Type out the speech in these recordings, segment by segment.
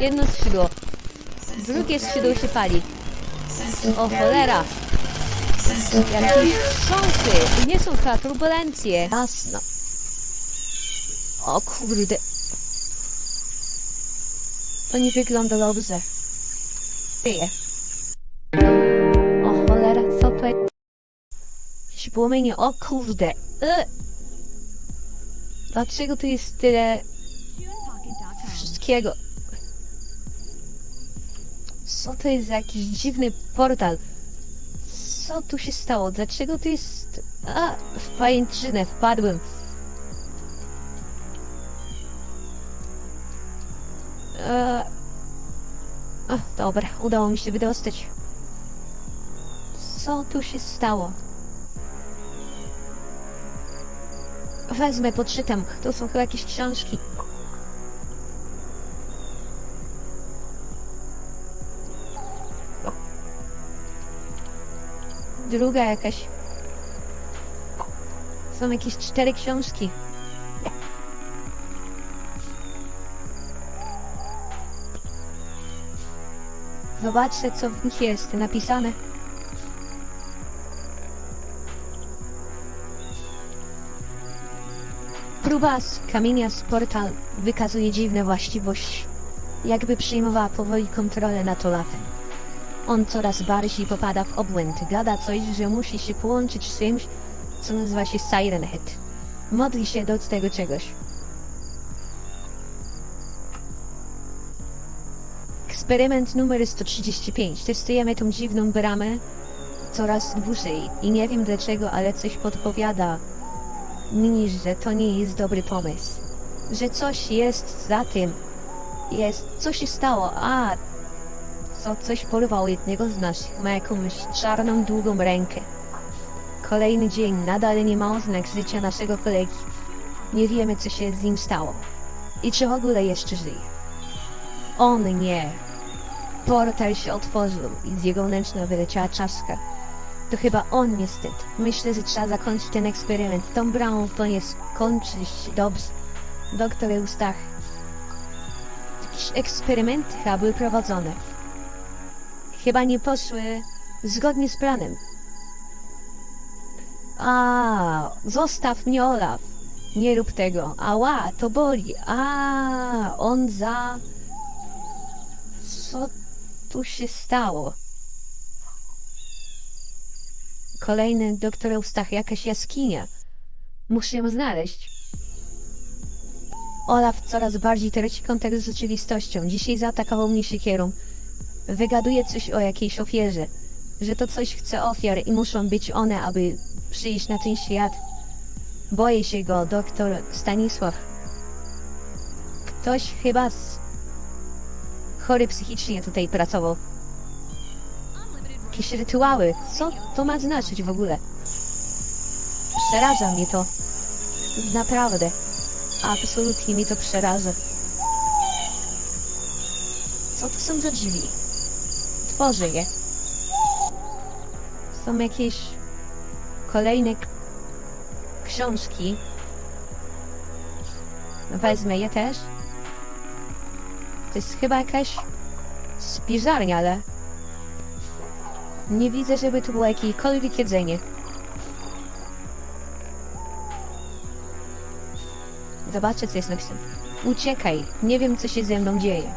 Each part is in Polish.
Jedno skrzydło. Drugie skrzydło się pali. O cholera. Jakieś sząsy. Nie są chyba turbulencje. Jasno. O kurde. To nie wygląda dobrze. Żyje. O cholera, co to jest? Płomienie, o kurde. E. Dlaczego tu jest tyle wszystkiego? Co to jest za jakiś dziwny portal? Co tu się stało? Dlaczego tu jest... A, w pajęczynę wpadłem. Eee... Ach, dobra, udało mi się wydostać. Co tu się stało? Wezmę, poczytam. To są chyba jakieś książki. Druga jakaś. Są jakieś cztery książki. Zobaczcie, co w nich jest napisane. Próba z kamienia z portal wykazuje dziwne właściwości. Jakby przyjmowała powoli kontrolę nad Olafem. On coraz bardziej popada w obłęd. Gada coś, że musi się połączyć z czymś, co nazywa się Siren Head. Modli się do tego czegoś. Eksperyment numer 135. Testujemy tą dziwną bramę coraz dłużej i nie wiem dlaczego, ale coś podpowiada mi, że to nie jest dobry pomysł. Że coś jest za tym. Jest, co się stało? A, co coś porwał jednego z naszych. Ma jakąś czarną, długą rękę. Kolejny dzień, nadal nie ma oznak życia naszego kolegi. Nie wiemy, co się z nim stało. I czy w ogóle jeszcze żyje. On nie. Portal się otworzył i z jego wnętrza wyleciała czaszka. To chyba on niestety. Myślę, że trzeba zakończyć ten eksperyment. Tą bramą to nie skończy się dobrze. Doktor Eustach. Jakieś eksperymenty chyba były prowadzone. Chyba nie poszły zgodnie z planem. A, zostaw mnie Olaf. Nie rób tego. Ała, to boli. A, on za... Co tu się stało? Kolejny doktor Eustach, jakaś jaskinia. Muszę ją znaleźć. Olaf coraz bardziej traci kontakt z rzeczywistością. Dzisiaj zaatakował mnie siekierą. Wygaduje coś o jakiejś ofierze. Że to coś chce ofiar i muszą być one, aby przyjść na ten świat. Boję się go, doktor Stanisław. Ktoś chyba z... chory psychicznie tutaj pracował. Jakieś rytuały. Co to ma znaczyć w ogóle? Przeraża mnie to. Naprawdę. Absolutnie mi to przeraża. Co to są za drzwi? Tworzę je. Są jakieś kolejne książki. Wezmę je też. To jest chyba jakaś spiżarnia, ale nie widzę, żeby tu było jakiekolwiek jedzenie. Zobaczę, co jest napisane. Uciekaj, nie wiem, co się ze mną dzieje.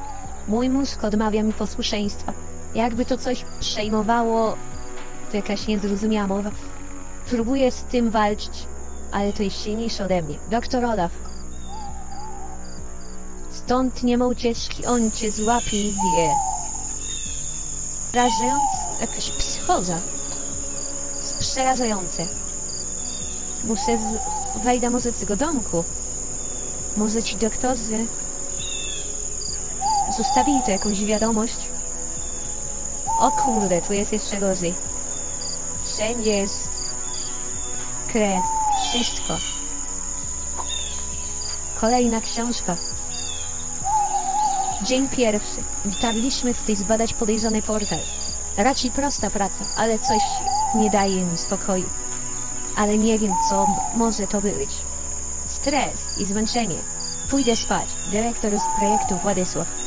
Mój mózg odmawia mi posłuszeństwa. Jakby to coś przejmowało, to jakaś niezrozumiała. Próbuję z tym walczyć, ale to jest silniejsze ode mnie. Doktor Olaf. Stąd nie ma ucieczki, on cię złapie i zje. Przerażające, jakaś psychoza. Przerażające. Muszę z... wejdę może z tego domku. Może ci doktorzy zostawili tu jakąś wiadomość. O kurde, tu jest jeszcze gorzej. Wszędzie jest krew, wszystko. Kolejna książka. Dzień pierwszy. Dotarliśmy tutaj zbadać podejrzany portal. Raczej prosta praca, ale coś nie daje mi spokoju. Ale nie wiem, co może to być. Stres i zmęczenie. Pójdę spać. Dyrektor z projektu Władysław.